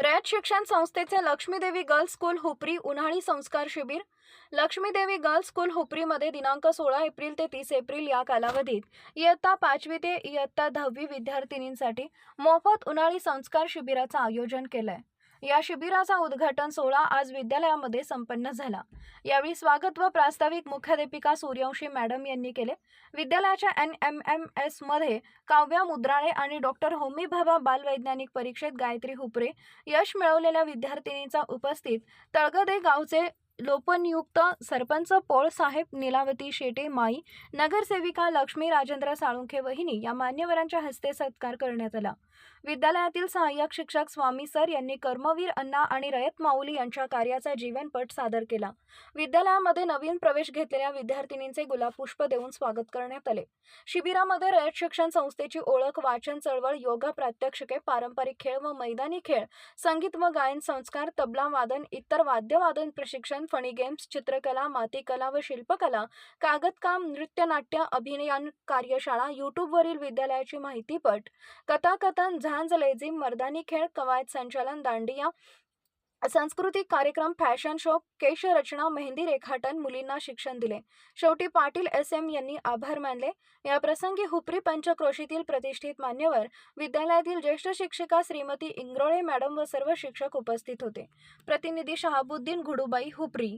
रयत शिक्षण संस्थेचे Lakshmidevi girls school Hupari उन्हाळी संस्कार शिबिर. लक्ष्मीदेवी गर्ल्स स्कूल हुपरीमध्ये दिनांक सोळा एप्रिल ते तीस एप्रिल या कालावधीत इयत्ता पाचवी ते इयत्ता दहावी विद्यार्थिनींसाठी मोफत उन्हाळी संस्कार शिबिराचं आयोजन केलंय. या शिबिराचा उद्घाटन सोहळा आज विद्यालयामध्ये संपन्न झाला. यावेळी स्वागत व प्रास्ताविक मुख्याध्यापिका सूर्यवंशी मॅडम यांनी केले. विद्यालयाच्या एन एम एम एसमध्ये काव्या मुद्राळे आणि डॉक्टर होमीभाबा बालवैज्ञानिक परीक्षेत गायत्री हुपरे यश मिळवलेल्या विद्यार्थिनींचा उपस्थित तळगदे गावचे लोपनियुक्त सरपंच पोळ साहेब नीलावती शेटे माई नगरसेविका लक्ष्मी राजेंद्र साळुंखे वहिनी या मान्यवरांच्या हस्ते सत्कार करण्यात आला. विद्यालयातील सहाय्यक शिक्षक स्वामी सर यांनी कर्मवीर अण्णा आणि रयत माऊली यांच्या कार्याचा जीवनपट सादर केला. विद्यालयामध्ये नवीन प्रवेश घेतलेल्या विद्यार्थिनींचे गुलाब पुष्प देऊन स्वागत करण्यात आले. शिबिरामध्ये रयत शिक्षण संस्थेची ओळख वाचन चळवळ योगा प्रात्यक्षिके पारंपरिक खेळ व मैदानी खेळ संगीत व गायन संस्कार तबला वादन इतर वाद्यवादन प्रशिक्षण फणी गेम्स चित्रकला मातीकला व शिल्पकला कागदकाम नृत्यनाट्य अभिनयन कार्यशाळा यूट्यूबवरील विद्यालयाची माहितीपट कथाकथन झांज लेझिम मर्दानी खेळ कवायत संचालन दांडिया सांस्कृतिक कार्यक्रम फॅशन शो केशरचना मेहंदी रेखाटन मुलींना शिक्षण दिले. शेवटी पाटील एस एम यांनी आभार मानले. या प्रसंगी हुपरी पंचक्रोशीतील प्रतिष्ठित मान्यवर विद्यालयातील ज्येष्ठ शिक्षिका श्रीमती इंग्रोळे मॅडम व सर्व शिक्षक उपस्थित होते. प्रतिनिधी शहाबुद्दीन घुडुबाई हुपरी.